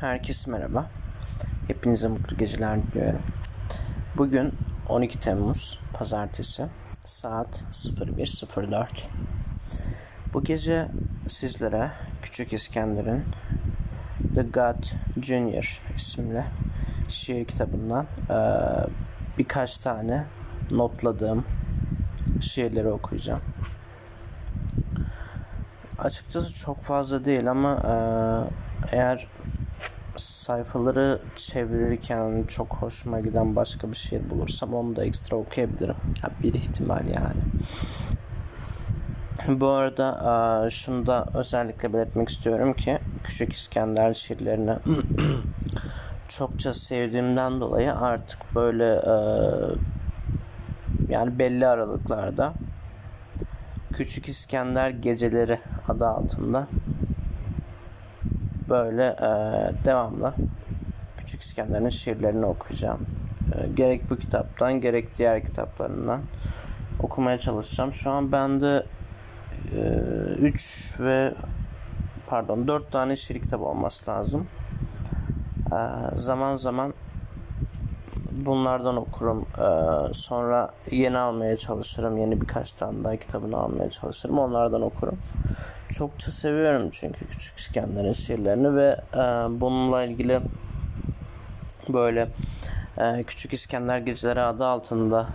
Herkese merhaba. Hepinize mutlu geceler diliyorum. Bugün 12 Temmuz Pazartesi saat 01.04. Bu gece sizlere Küçük İskender'in The God Junior isimli şiir kitabından birkaç tane notladığım şiirleri okuyacağım. Açıkçası çok fazla değil ama eee, eğer sayfaları çevirirken çok hoşuma giden başka bir şiir bulursam onu da ekstra okuyabilirim. Ya bir ihtimal yani. Bu arada şunu da özellikle belirtmek istiyorum ki Küçük İskender şiirlerini çokça sevdiğimden dolayı artık böyle yani belli aralıklarda Küçük İskender Geceleri adı altında böyle eee, devamlı Küçük İskender'in şiirlerini okuyacağım. Eee, gerek bu kitaptan gerek diğer kitaplarından okumaya çalışacağım. Şu an bende 3 ve pardon 4 tane şiir kitabı olması lazım. Eee, zaman zaman bunlardan okurum. Eee, sonra yeni almaya çalışırım. Yeni birkaç tane daha kitabını almaya çalışırım. Onlardan okurum. Çokça seviyorum çünkü Küçük İskender'in şiirlerini ve eee, bununla ilgili böyle eee, Küçük İskender Geceleri adı altında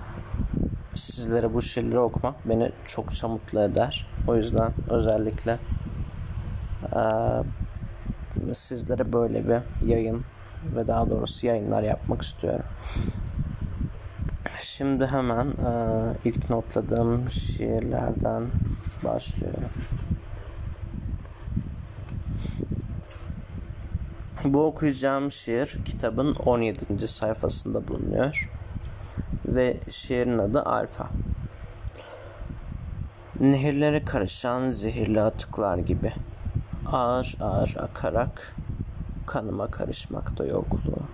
sizlere bu şiirleri okumak beni çokça mutlu eder. O yüzden özellikle eee, sizlere böyle bir yayın ve daha doğrusu yayınlar yapmak istiyorum. Şimdi hemen eee, ilk notladığım şiirlerden başlıyorum. Bu okuyacağım şiir kitabın 17. sayfasında bulunuyor ve şiirin adı Alfa. Nehirlere karışan zehirli atıklar gibi ağır ağır akarak kanıma karışmakta yokluğun.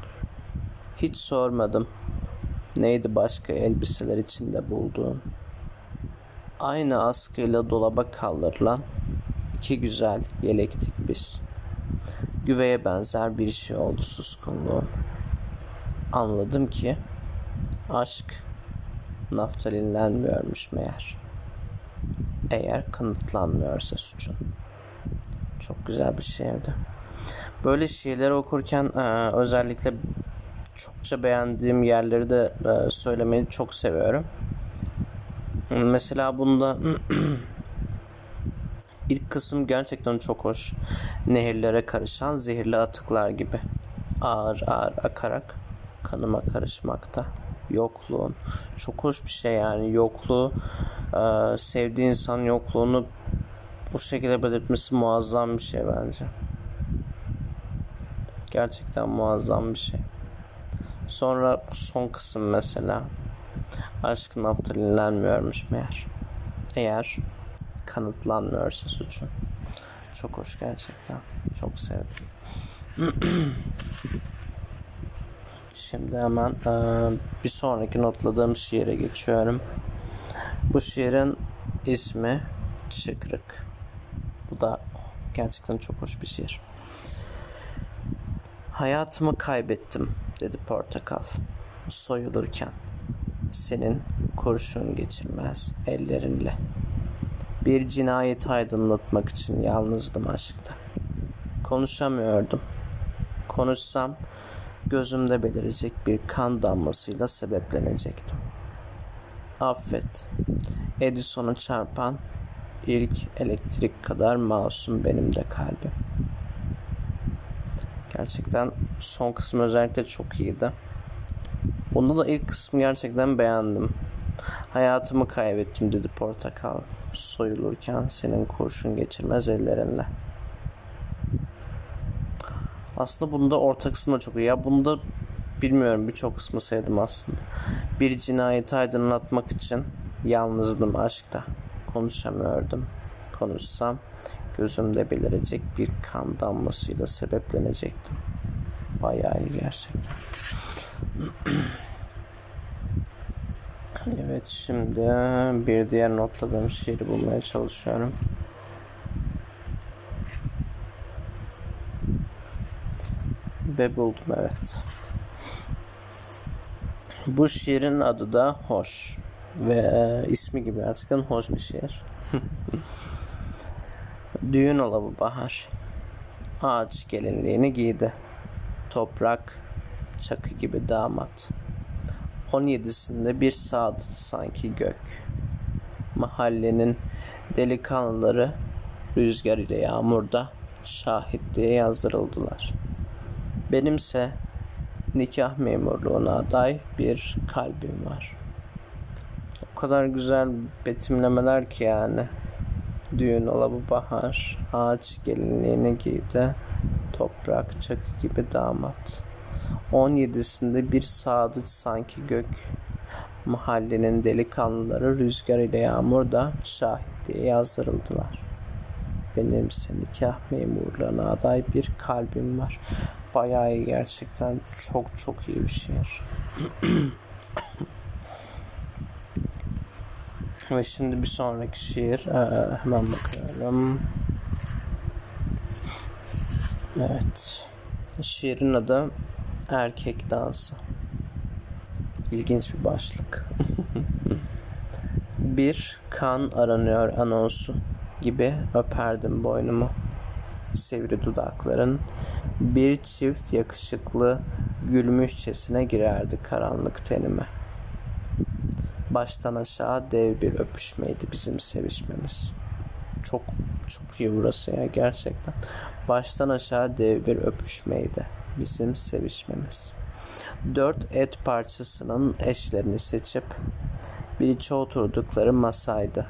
Hiç sormadım neydi başka elbiseler içinde bulduğun. Aynı askıyla dolaba kaldırılan iki güzel yelektik biz. Güveye benzer bir şey oldu suskunluğun. Anladım ki aşk naftalinlenmiyormuş meğer. Eğer kanıtlanmıyorsa suçun. Çok güzel bir şiirdi. Böyle şiirleri okurken e, özellikle çokça beğendiğim yerleri de e, söylemeyi çok seviyorum. Mesela bunda ilk kısım gerçekten çok hoş. Nehirlere karışan zehirli atıklar gibi. Ağır ağır akarak kanıma karışmakta. Yokluğun. Çok hoş bir şey yani. Yokluğu, e, sevdiği insan yokluğunu bu şekilde belirtmesi muazzam bir şey bence. Gerçekten muazzam bir şey. Sonra son kısım mesela. Aşk naftalinlenmiyormuş meğer. Eğer kanıtlanmıyorsa suçu. Çok hoş gerçekten. Çok sevdim. Şimdi hemen e, bir sonraki notladığım şiire geçiyorum. Bu şiirin ismi Çıkrık. Bu da gerçekten çok hoş bir şiir. Hayatımı kaybettim dedi portakal soyulurken senin kurşun geçirmez ellerinle. Bir cinayet aydınlatmak için yalnızdım aşkta. Konuşamıyordum. Konuşsam gözümde belirecek bir kan damlasıyla sebeplenecektim. Affet. Edison'u çarpan ilk elektrik kadar masum benim de kalbim. Gerçekten son kısmı özellikle çok iyiydi. Bunda da ilk kısmı gerçekten beğendim. Hayatımı kaybettim dedi portakal. Soyulurken senin kurşun geçirmez ellerinle. Aslında bunda orta kısmı da çok iyi. Ya bunda bilmiyorum birçok kısmı sevdim aslında. Bir cinayeti aydınlatmak için yalnızdım aşkta. Konuşamıyordum. Konuşsam gözümde belirecek bir kan damlasıyla sebeplenecektim. Bayağı iyi gerçekten. Evet şimdi bir diğer notladığım şiiri bulmaya çalışıyorum. Ve buldum evet. Bu şiirin adı da Hoş. Ve ismi gibi gerçekten hoş bir şiir. Düğün ola bahar. Ağaç gelinliğini giydi. Toprak çakı gibi damat. 17'sinde bir sadık sanki gök. Mahallenin delikanlıları rüzgar ile yağmurda şahitliğe yazdırıldılar. Benimse nikah memurluğuna aday bir kalbim var. O kadar güzel betimlemeler ki yani. Düğün ola bu bahar, ağaç gelinliğini giydi, toprak çakı gibi damat. 17'sinde bir sadıç sanki gök. Mahallenin delikanlıları rüzgar ile yağmurda şahit diye yazdırıldılar. Benimse nikah memurlarına aday bir kalbim var. Bayağı iyi gerçekten çok çok iyi bir şiir. Ve şimdi bir sonraki şiir ee, hemen bakıyorum. Evet. Şiirin adı Erkek Dansı. İlginç bir başlık. bir kan aranıyor anonsu gibi öperdim boynumu. Sivri dudakların bir çift yakışıklı gülmüşçesine girerdi karanlık tenime. Baştan aşağı dev bir öpüşmeydi bizim sevişmemiz. Çok çok iyi burası ya gerçekten. Baştan aşağı dev bir öpüşmeydi bizim sevişmemiz. Dört et parçasının eşlerini seçip bir içe oturdukları masaydı.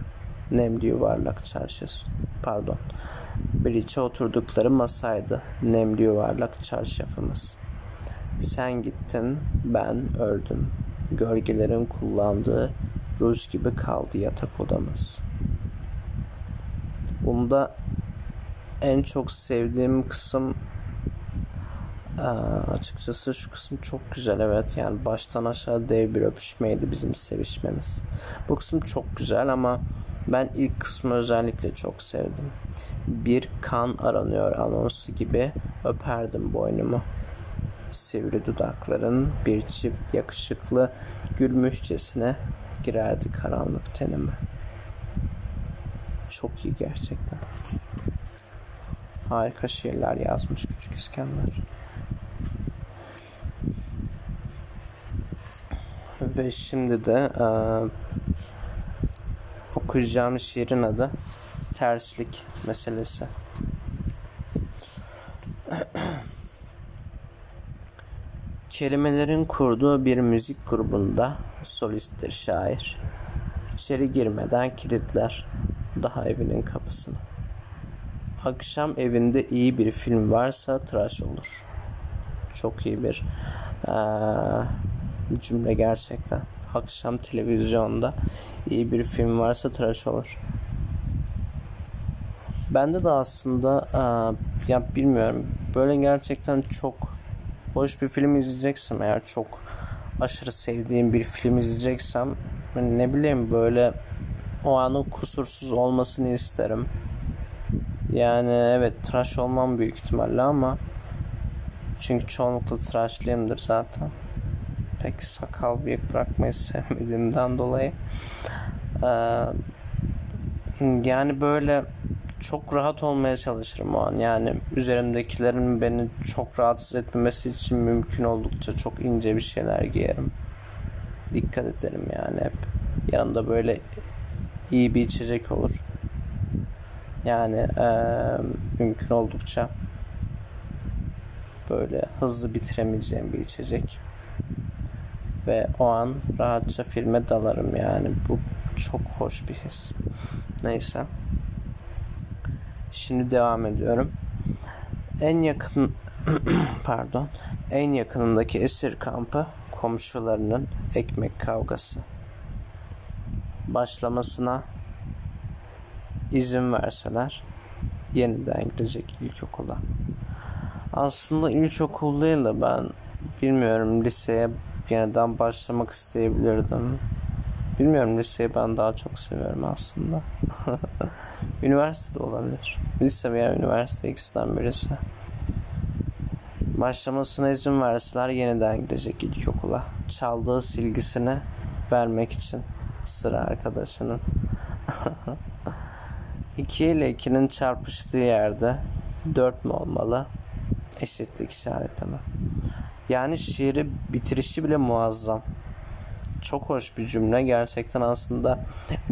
Nemli yuvarlak çarşısı. Pardon. Bir içe oturdukları masaydı. Nemli yuvarlak çarşafımız. Sen gittin, ben öldüm. Gölgelerin kullandığı ruj gibi kaldı yatak odamız. Bunda en çok sevdiğim kısım açıkçası şu kısım çok güzel evet yani baştan aşağı dev bir öpüşmeydi bizim sevişmemiz. Bu kısım çok güzel ama ben ilk kısmı özellikle çok sevdim. Bir kan aranıyor anonsu gibi öperdim boynumu. Sivri dudakların bir çift yakışıklı gülmüşçesine girerdi karanlık tenime. Çok iyi gerçekten. Harika şiirler yazmış Küçük İskender. Ve şimdi de e, okuyacağım şiirin adı terslik meselesi. Kelimelerin kurduğu bir müzik grubunda solisttir şair. İçeri girmeden kilitler daha evinin kapısını. Akşam evinde iyi bir film varsa tıraş olur. Çok iyi bir ee, cümle gerçekten. Akşam televizyonda iyi bir film varsa tıraş olur. Bende de aslında e, ya bilmiyorum böyle gerçekten çok hoş bir film izleyeceksem eğer çok aşırı sevdiğim bir film izleyeceksem ne bileyim böyle o anın kusursuz olmasını isterim. Yani evet tıraş olmam büyük ihtimalle ama çünkü çoğunlukla tıraşlıyımdır zaten pek sakal bıyık bırakmayı sevmediğimden dolayı ee, yani böyle çok rahat olmaya çalışırım o an. Yani üzerimdekilerin beni çok rahatsız etmemesi için mümkün oldukça çok ince bir şeyler giyerim. Dikkat ederim yani hep. Yanımda böyle iyi bir içecek olur. Yani e, mümkün oldukça böyle hızlı bitiremeyeceğim bir içecek ve o an rahatça filme dalarım yani. Bu çok hoş bir his. Neyse. Şimdi devam ediyorum. En yakın pardon en yakınındaki esir kampı komşularının ekmek kavgası. Başlamasına izin verseler yeniden gidecek ilkokula. Aslında ilkokul değil de ben bilmiyorum liseye yeniden başlamak isteyebilirdim. Bilmiyorum liseyi ben daha çok seviyorum aslında. Üniversite de olabilir. Lise veya üniversite ikisinden birisi. Başlamasına izin verseler yeniden gidecek ilkokula. Çaldığı silgisini vermek için sıra arkadaşının. 2 ile 2'nin çarpıştığı yerde 4 mü olmalı? Eşitlik işareti mi? Yani şiiri bitirişi bile muazzam. Çok hoş bir cümle. Gerçekten aslında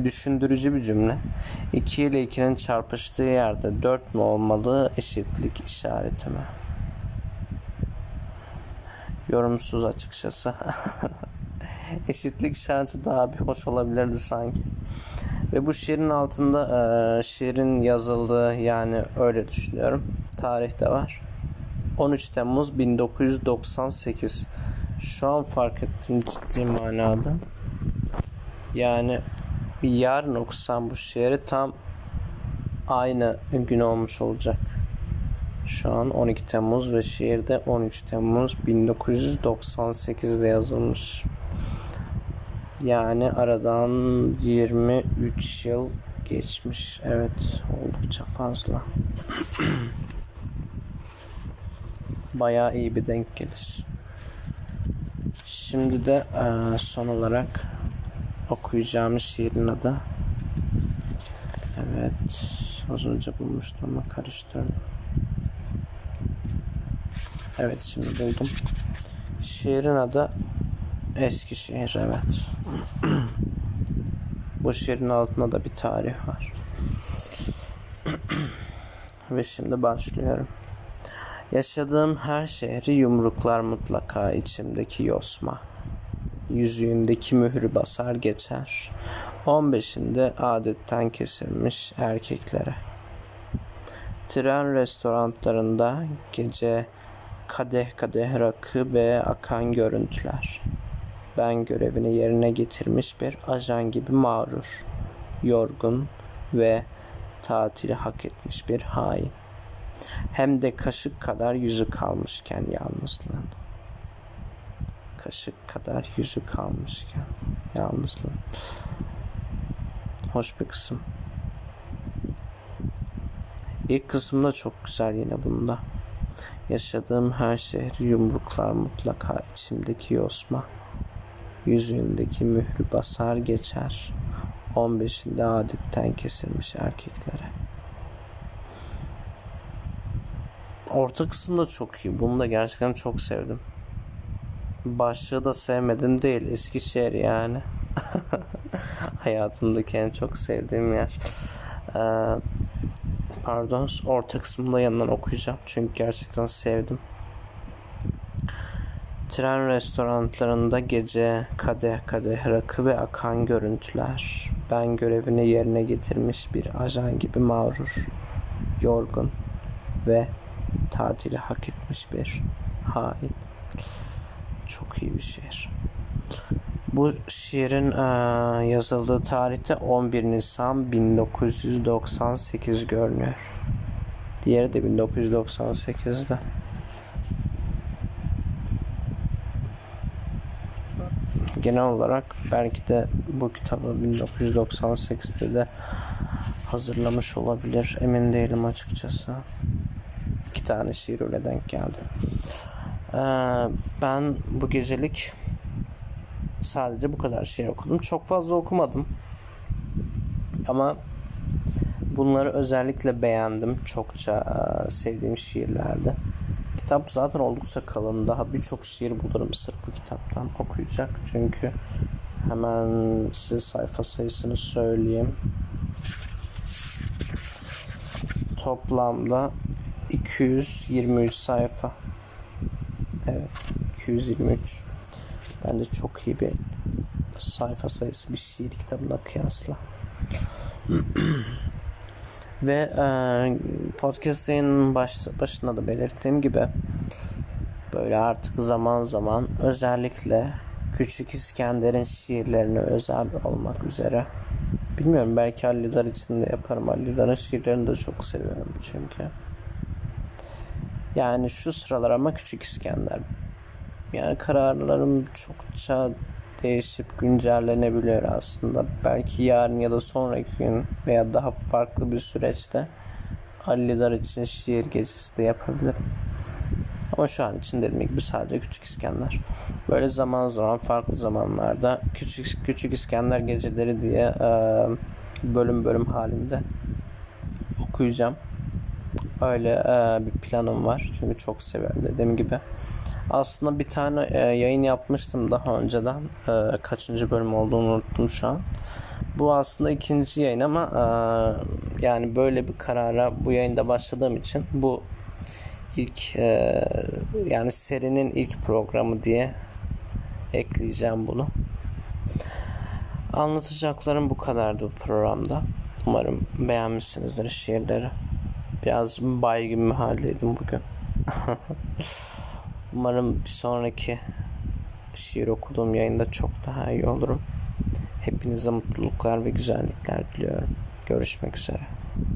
düşündürücü bir cümle. 2 ile 2'nin çarpıştığı yerde 4 mü olmalı? Eşitlik işareti mi? Yorumsuz açıkçası. Eşitlik işareti daha bir hoş olabilirdi sanki. Ve bu şiirin altında e, şiirin yazıldığı yani öyle düşünüyorum. Tarih de var. 13 Temmuz 1998. Şu an fark ettim ciddi manada. Yani yarın okusam bu şiiri tam aynı gün olmuş olacak. Şu an 12 Temmuz ve şiirde 13 Temmuz 1998'de yazılmış. Yani aradan 23 yıl geçmiş. Evet, oldukça fazla. Bayağı iyi bir denk gelir. Şimdi de e, son olarak okuyacağımız şiirin adı. Evet, az önce bulmuştum ama karıştırdım. Evet, şimdi buldum. Şiirin adı Eskişehir evet. Bu şiirin altında da bir tarih var. Ve şimdi başlıyorum. Yaşadığım her şehri yumruklar mutlaka içimdeki yosma. Yüzüğündeki mührü basar geçer. 15'inde adetten kesilmiş erkeklere. Tren restoranlarında gece kadeh kadeh rakı ve akan görüntüler ben görevini yerine getirmiş bir ajan gibi mağrur, yorgun ve tatili hak etmiş bir hain. Hem de kaşık kadar yüzü kalmışken yalnızlığın. Kaşık kadar yüzü kalmışken yalnızlığın. Hoş bir kısım. İlk kısımda çok güzel yine bunda. Yaşadığım her şehri yumruklar mutlaka içimdeki yosma. Yüzündeki mührü basar geçer. 15'inde adetten kesilmiş erkeklere. Orta kısım da çok iyi. Bunu da gerçekten çok sevdim. Başlığı da sevmedim değil. Eskişehir yani. Hayatımdaki en çok sevdiğim yer. Ee, pardon orta kısmında yanından okuyacağım. Çünkü gerçekten sevdim. Tren restoranlarında gece kadeh kadeh rakı ve akan görüntüler. Ben görevini yerine getirmiş bir ajan gibi mağrur, yorgun ve tatili hak etmiş bir hain. Çok iyi bir şiir. Bu şiirin e, yazıldığı tarihte 11 Nisan 1998 görünüyor. Diğeri de 1998'de. genel olarak belki de bu kitabı 1998'de de hazırlamış olabilir. Emin değilim açıkçası. İki tane şiir öyle denk geldi. Ee, ben bu gecelik sadece bu kadar şiir okudum. Çok fazla okumadım. Ama bunları özellikle beğendim. Çokça sevdiğim şiirlerdi. Kitap zaten oldukça kalın. Daha birçok şiir bulurum sırf bu kitaptan okuyacak. Çünkü hemen size sayfa sayısını söyleyeyim. Toplamda 223 sayfa. Evet, 223. Bence çok iyi bir sayfa sayısı bir şiir kitabına kıyasla. Ve e, podcast'ın baş, başında da belirttiğim gibi böyle artık zaman zaman özellikle Küçük İskender'in şiirlerine özel olmak üzere bilmiyorum belki Halidar için de yaparım. Halidar'ın şiirlerini de çok seviyorum çünkü. Yani şu sıralar ama Küçük İskender. Yani kararlarım çokça değişip güncellenebiliyor aslında. Belki yarın ya da sonraki gün veya daha farklı bir süreçte Allidar için şiir gecesi de yapabilirim. Ama şu an için dediğim gibi sadece Küçük İskender. Böyle zaman zaman farklı zamanlarda Küçük, Küçük İskender geceleri diye bölüm bölüm halinde okuyacağım. Öyle e, bir planım var. Çünkü çok seviyorum dediğim gibi. Aslında bir tane e, yayın yapmıştım daha önceden. E, kaçıncı bölüm olduğunu unuttum şu an. Bu aslında ikinci yayın ama e, yani böyle bir karara bu yayında başladığım için bu ilk e, yani serinin ilk programı diye ekleyeceğim bunu. Anlatacaklarım bu kadardı bu programda. Umarım beğenmişsinizdir şiirleri. Biraz bay gibi bir haldeydim bugün. Umarım bir sonraki şiir okuduğum yayında çok daha iyi olurum. Hepinize mutluluklar ve güzellikler diliyorum. Görüşmek üzere.